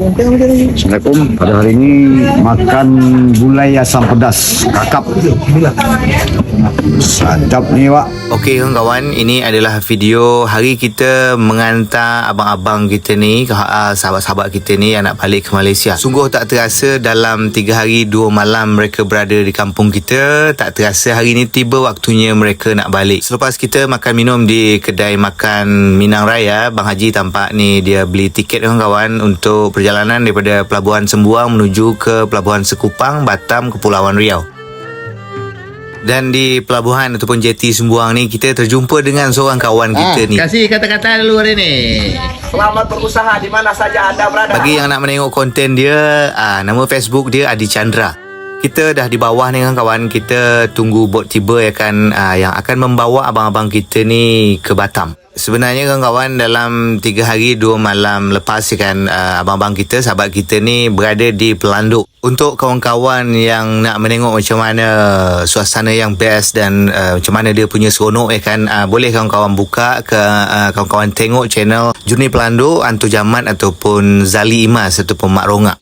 Assalamualaikum. Pada hari ini makan gulai asam pedas kakap. Sadap ni Wak. Okey kawan-kawan, ini adalah video hari kita mengantar abang-abang kita ni, uh, sahabat-sahabat kita ni yang nak balik ke Malaysia. Sungguh tak terasa dalam 3 hari 2 malam mereka berada di kampung kita, tak terasa hari ni tiba waktunya mereka nak balik. Selepas kita makan minum di kedai makan Minang Raya, Bang Haji tampak ni dia beli tiket kawan-kawan untuk perjalanan daripada Pelabuhan Sembuang menuju ke Pelabuhan Sekupang, Batam, Kepulauan Riau. Dan di pelabuhan ataupun jeti Sembuang ni kita terjumpa dengan seorang kawan kita ni. Kasih kata-kata dulu hari ni. Selamat berusaha di mana saja anda berada. Bagi yang nak menengok konten dia, aa, nama Facebook dia Adi Chandra. Kita dah di bawah ni kan kawan, kita tunggu bot tiba ya kan aa, yang akan membawa abang-abang kita ni ke Batam. Sebenarnya kan kawan dalam 3 hari 2 malam lepas ya kan aa, abang-abang kita, sahabat kita ni berada di Pelanduk. Untuk kawan-kawan yang nak menengok macam mana suasana yang best dan uh, macam mana dia punya seronok ya kan uh, boleh kawan-kawan buka ke uh, kawan-kawan tengok channel Jurni Pelando Antu Jamat ataupun Zali Imas ataupun Mak Rongak